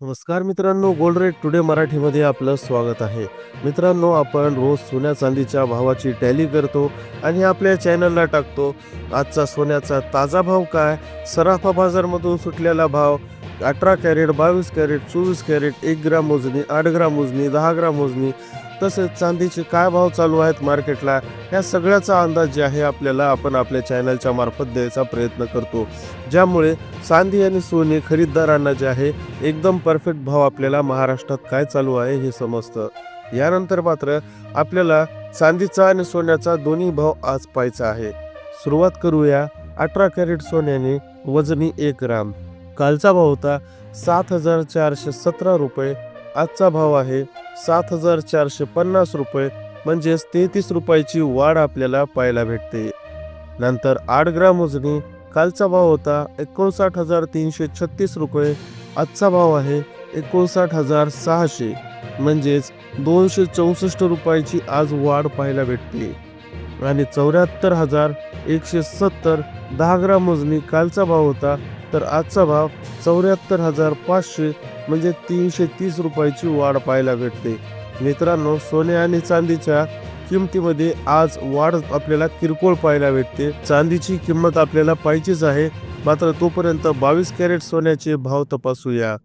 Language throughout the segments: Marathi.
नमस्कार मित्रांनो गोल्ड रेट टुडे मराठीमध्ये आपलं स्वागत आहे. मित्रांनो आपण रोज सोन्या चांदीच्या भावाची टॅली करतो आणि आपल्या चॅनलला टाकतो. आजचा सोन्याचा ताजा भाव काय? सराफा बाजारमधून सुटलेला भाव अठरा कॅरेट बावीस कॅरेट चोवीस कॅरेट एक ग्राम मोजणी आठ ग्राम मोजणी दहा ग्राम मोजणी तसेच चांदीचे काय भाव चालू आहेत मार्केटला या सगळ्याचा अंदाज जे आहे आपल्याला आपण आपल्या चॅनलच्या मार्फत द्यायचा प्रयत्न करतो. ज्यामुळे चांदी आणि सोने खरीददारांना जे आहे एकदम परफेक्ट भाव आपल्याला महाराष्ट्रात काय चालू आहे हे समजतं. यानंतर मात्र आपल्याला चांदीचा आणि सोन्याचा दोन्ही भाव आज पाहायचा आहे. सुरुवात करूया अठरा कॅरेट सोन्याने वजनी एक ग्राम. कालचा भाव होता सात हजार चारशे सतरा रुपये. आजचा भाव आहे सात हजार चारशे पन्नास रुपये. म्हणजेच तेहतीस रुपयाची वाढ आपल्याला पाहायला भेटते. नंतर आठ ग्राम उजनी कालचा भाव होता एकोणसाठ हजार तीनशे छत्तीस रुपये. आजचा भाव आहे एकोणसाठ हजार सहाशे. म्हणजेच दोनशे चौसष्ट रुपयाची आज वाढ पाहायला भेटते. आणि चौऱ्याहत्तर हजार एकशे सत्तर. दहा ग्राम मोजणी कालचा भाव होता तर आजचा भाव चौऱ्याहत्तर हजार पाचशे म्हणजे तीनशे तीस रुपयाची वाढ पाहायला भेटते. मित्रांनो सोने आणि चांदीच्या किमतीमध्ये आज वाढ आपल्याला किरकोळ पाहायला भेटते. चांदीची किंमत आपल्याला पाहिजेच आहे. मात्र तोपर्यंत बावीस कॅरेट सोन्याचे भाव तपासूया.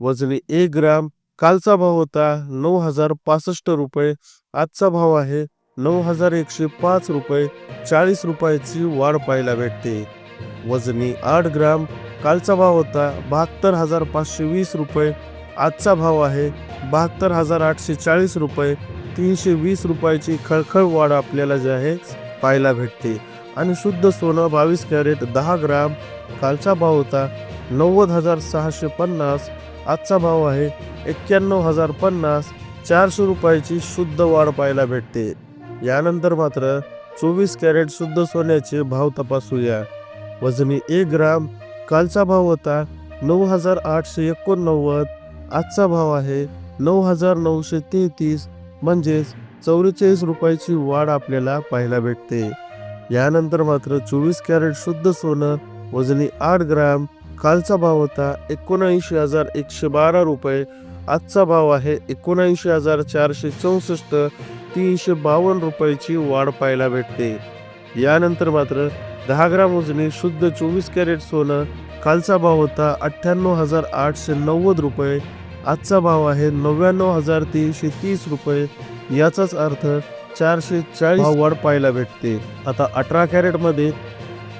वजनी एक ग्राम कालचा भाव होता नऊ हजार पासष्ट रुपये आजचा भाव आहे नऊ हजार एकशे पाच रुपये चाळीस रुपयाची वाढ पाहायला भेटते. वजनी आठ ग्राम कालचा भाव होता बहात्तर हजार पाचशे वीस रुपये. आजचा भाव आहे बहात्तर हजार आठशे चाळीस रुपये. तीनशे वीस रुपयाची खळखळ वाढ आपल्याला जे आहे पाहायला भेटते. आणि शुद्ध सोनं बावीस कॅरेट दहा ग्राम. कालचा भाव होता नव्वद हजार सहाशे पन्नास आजचा भाव आहे एक्क्याण्णव हजार पन्नास चारशे रुपयाची शुद्ध वाढ पाहायला भेटते. यानंतर मात्र चोवीस कॅरेट शुद्ध सोन्याचे भाव तपासूया. वजनी एक ग्राम कालचा भाव होता नऊ हजार आठशे एकोणनव्वद. आजचा भाव आहे नऊ हजार नऊशे तेहतीस. म्हणजेच चौवेचाळीस रुपयाची वाढ आपल्याला पाहायला भेटते. यानंतर मात्र चोवीस कॅरेट शुद्ध सोनं वजनी आठ ग्राम. कालचा भाव होता एकोणऐंशी हजार एकशे बारा रुपये. आजचा भाव आहे एकोणऐंशी हजार चारशे चौसष्ट. तीनशे बावन्न रुपयाची वाढ पाहायला भेटते. यानंतर मात्र दहा ग्राम वजनी शुद्ध चोवीस कॅरेट सोनं कालचा भाव होता अठ्ठ्याण्णव हजार आठशे नव्वद रुपये आजचा भाव आहे नव्याण्णव हजार तीनशे तीस रुपये. याचाच अर्थ चारशे चाळीस वाढ पाहायला भेटते. आता अठरा कॅरेटमध्ये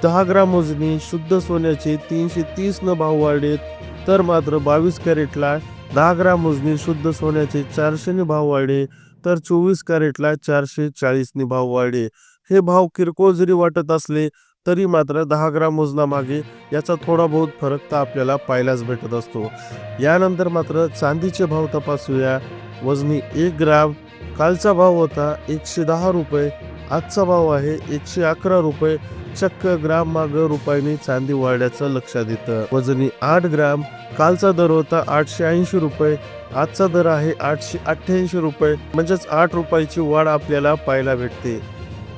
दहा ग्राम मोजणी शुद्ध सोन्याचे तीनशे तीस न भाव वाढलेत तर मात्र बावीस कॅरेटला दहा ग्राम मोजणी शुद्ध सोन्याचे चारशेने भाव वाढले तर चोवीस कॅरेटला चारशे चाळीसने भाव वाढले. हे भाव किरकोळ जरी वाटत असले तरी मात्र दहा ग्राम वजनामागे याचा थोडा बहुत फरक तर आपल्याला पाहायलाच भेटत असतो. यानंतर मात्र चांदीचे भाव तपासूया. वजनी एक ग्राम कालचा भाव होता एकशे दहा रुपये आजचा भाव आहे एकशे अकरा रुपये. चक्क ग्राम माग रुपयाने चांदी वाढल्याचं लक्षात येतं. वजनी आठ ग्राम कालचा दर होता आठशे ऐंशी रुपये आजचा दर आहे आठशे अठ्ठ्याऐंशी रुपये. म्हणजेच आठ रुपयाची वाढ आपल्याला पाहायला भेटते.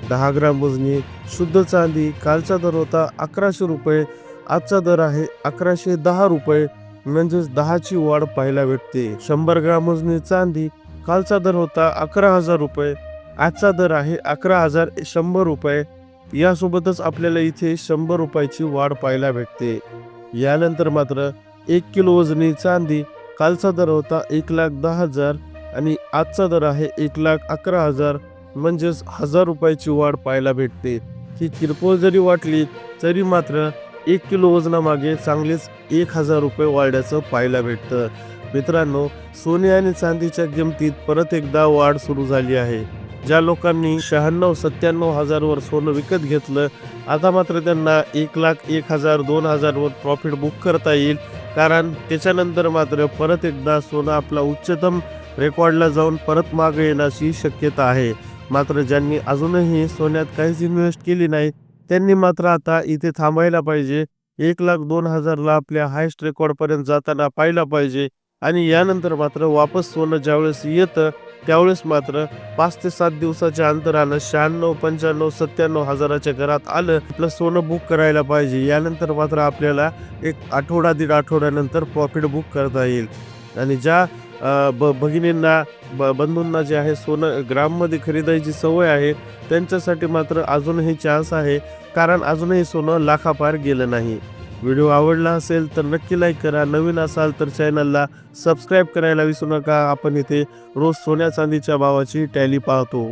दहा ग्राम वजनी शुद्ध चांदी कालचा दर होता अकराशे रुपये आजचा दर आहे अकराशे दहा रुपये म्हणजेच दहाची वाढ पाहायला भेटते. शंभर ग्राम वजनी चांदी कालचा दर होता अकरा हजार रुपये आजचा दर आहे अकरा हजार शंभर रुपये. यासोबतच आपल्याला इथे शंभर रुपयाची वाढ पाहायला भेटते. यानंतर मात्र एक किलो वजनी चांदी कालचा दर होता एक लाख दहा हजार आणि आजचा दर आहे एक लाख अकरा हजार. म्हणजेच हजार रुपयाची वाढ पाहायला भेटते. ही किरकोळ जरी वाटली तरी मात्र एक किलो वजनामागे चांगलेच एक हजार रुपये वाढल्याचं पाहायला भेटतं. मित्रांनो सोने आणि चांदीच्या किमतीत परत एकदा वाढ सुरू झाली आहे. ज्या लोकांनी शहाण्णव सत्त्याण्णव हजारवर सोनं विकत घेतलं आता मात्र त्यांना एक लाख एक हजार दोन हजारवर प्रॉफिट बुक करता येईल. कारण त्याच्यानंतर मात्र परत एकदा सोनं आपला उच्चतम रेकॉर्डला जाऊन परत मागे येण्याची शक्यता आहे. मात्र ज्यांनी अजूनही सोन्यात काहीच इन्व्हेस्ट केली नाही त्यांनी मात्र आता इथे थांबायला पाहिजे. एक लाख दोन हजारला आपल्या हायस्ट रेकॉर्डपर्यंत जाताना पाहिला पाहिजे. आणि यानंतर मात्र वापस सोनं ज्यावेळेस येतं त्यावेळेस मात्र पाच ते सात दिवसाच्या अंतरानं शहाण्णव पंच्याण्णव सत्त्याण्णव हजाराच्या घरात आलं आपलं सोनं बुक करायला पाहिजे. यानंतर मात्र आपल्याला एक आठवडा दीड आठवड्यानंतर प्रॉफिट बुक करता येईल. आणि ज्या ब भगिनींना ब बंधूंना जे आहे सोनं ग्राममध्ये खरेदीची सवय आहे त्यांच्यासाठी मात्र अजूनही चान्स आहे कारण अजूनही सोनं लाखापार गेलं नाही. व्हिडिओ आवडला असेल तर नक्की लाईक करा नवीन असाल तर चॅनलला सबस्क्राईब करायला विसरू नका. आपण इथे रोज सोन्या चांदीच्या भावाची टॅली पाहतो.